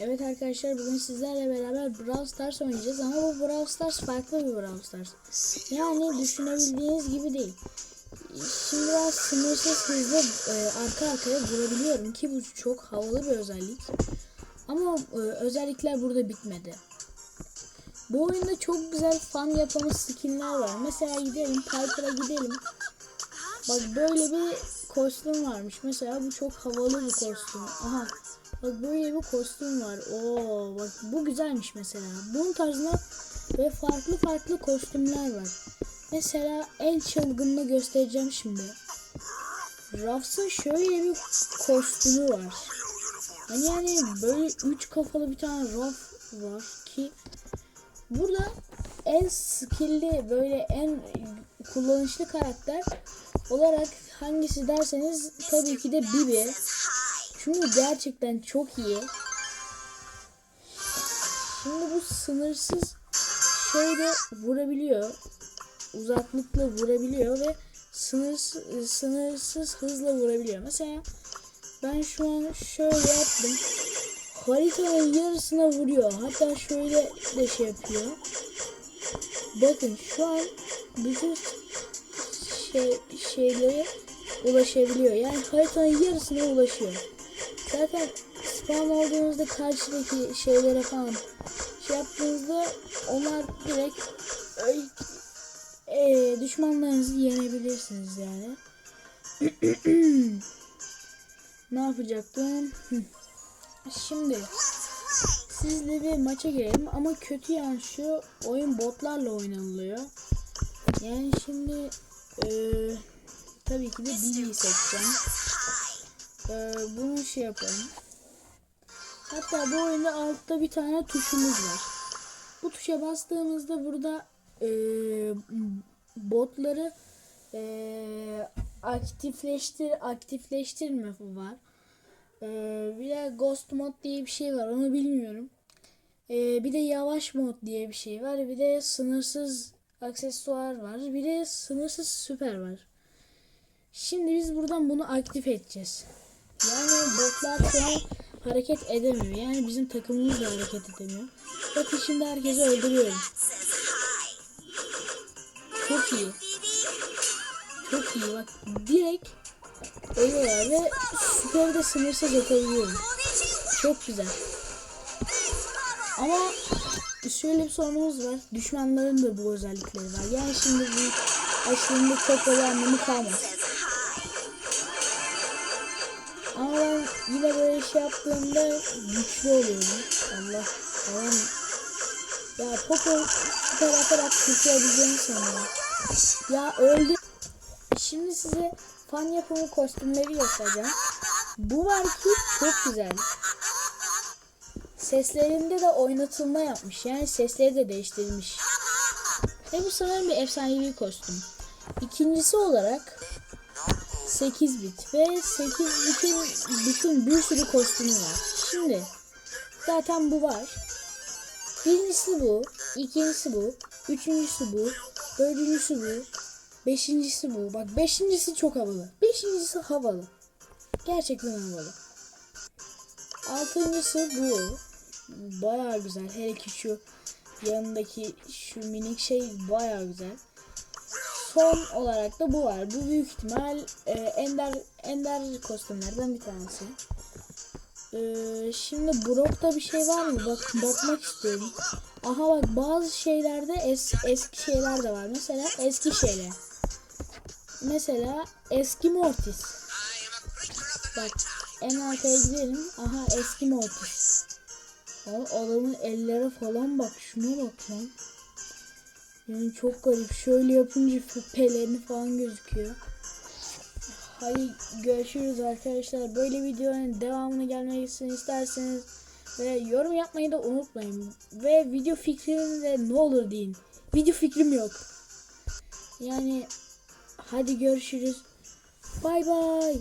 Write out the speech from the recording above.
Evet arkadaşlar bugün sizlerle beraber Brawl Stars oynayacağız ama bu Brawl Stars farklı bir Brawl Stars. Yani düşünebildiğiniz gibi değil. Şimdi ben sınırsız hızlı e, arka arkaya vurabiliyorum ki bu çok havalı bir özellik. Ama e, özellikler burada bitmedi. Bu oyunda çok güzel fan yapımı skinler var. Mesela gidelim Piper'a gidelim. Bak böyle bir kostüm varmış. Mesela bu çok havalı bir kostüm. Aha. Bak böyle bir kostüm var. Oo bak bu güzelmiş mesela. Bunun tarzında ve farklı farklı kostümler var. Mesela en çılgınını göstereceğim şimdi. Ruffs'ın şöyle bir kostümü var. Hani yani böyle üç kafalı bir tane Ruff var ki burada en skill'li böyle en kullanışlı karakter olarak hangisi derseniz tabii ki de Bibi. Çünkü gerçekten çok iyi. Şimdi bu sınırsız şöyle vurabiliyor. Uzaklıkla vurabiliyor ve sınırsız, sınırsız hızla vurabiliyor. Mesela ben şu an şöyle yaptım. Haritanın yarısına vuruyor. Hatta şöyle de şey yapıyor. Bakın şu an bütün şey, şeylere ulaşabiliyor. Yani haritanın yarısına ulaşıyor. Zaten spawn olduğunuzda karşıdaki şeylere falan şey yaptığınızda onlar direkt e, düşmanlarınızı yenebilirsiniz yani. ne yapacaktım? Şimdi sizle bir maça girelim ama kötü yan şu oyun botlarla oynanılıyor. Yani şimdi e, tabii ki de Billy'yi seçeceğim. E, bunu şey yapalım. Hatta bu oyunda altta bir tane tuşumuz var. Bu tuşa bastığımızda burada e, botları e, aktifleştir aktifleştirme var. E, bir de ghost mod diye bir şey var onu bilmiyorum. E, bir de yavaş mod diye bir şey var. Bir de sınırsız aksesuar var. Bir de sınırsız süper var. Şimdi biz buradan bunu aktif edeceğiz. Yani botlar şu an hareket edemiyor. Yani bizim takımımız da hareket edemiyor. Bakın şimdi herkesi öldürüyorum. Çok iyi. Çok iyi bak. Direkt ölüyorlar ve süperi de sınırsız atabiliyorum. Çok güzel. Ama şöyle bir sorunumuz var. Düşmanların da bu özellikleri var. Yani şimdi bu aslında çok da bir anlamı kalmaz. Ama ben yine böyle şey yaptığımda güçlü oluyorum. Allah falan. Ya Poco süper atarak kurtulabileceğini sanıyorum. Ya öldü. Şimdi size fan yapımı kostümleri göstereceğim. Bu var ki çok güzel. Seslerinde de oynatılma yapmış. Yani sesleri de değiştirilmiş. Ve bu sanırım bir efsanevi kostüm. İkincisi olarak 8 bit ve 8 bitin bütün bir sürü kostümü var. Şimdi zaten bu var. Birincisi bu, ikincisi bu, üçüncüsü bu, dördüncüsü bu, beşincisi bu. Bak beşincisi çok havalı. Beşincisi havalı. Gerçekten havalı. Altıncısı bu. Baya güzel. Hele ki şu yanındaki şu minik şey baya güzel. Son olarak da bu var. Bu büyük ihtimal e, ender ender kostümlerden bir tanesi. E, şimdi Brock'ta bir şey var mı? Bak bakmak istiyorum. Aha bak bazı şeylerde es, eski şeyler de var. Mesela eski şeyler. Mesela eski Mortis. Bak en arkaya gidelim. Aha eski Mortis. Adamın elleri falan bak. Şuna bak lan. Yani çok garip. Şöyle yapınca pelerini falan gözüküyor. Hadi görüşürüz arkadaşlar. Böyle videonun devamını gelmesini isterseniz ve yorum yapmayı da unutmayın. Ve video fikrini de ne olur deyin. Video fikrim yok. Yani hadi görüşürüz. Bay bay.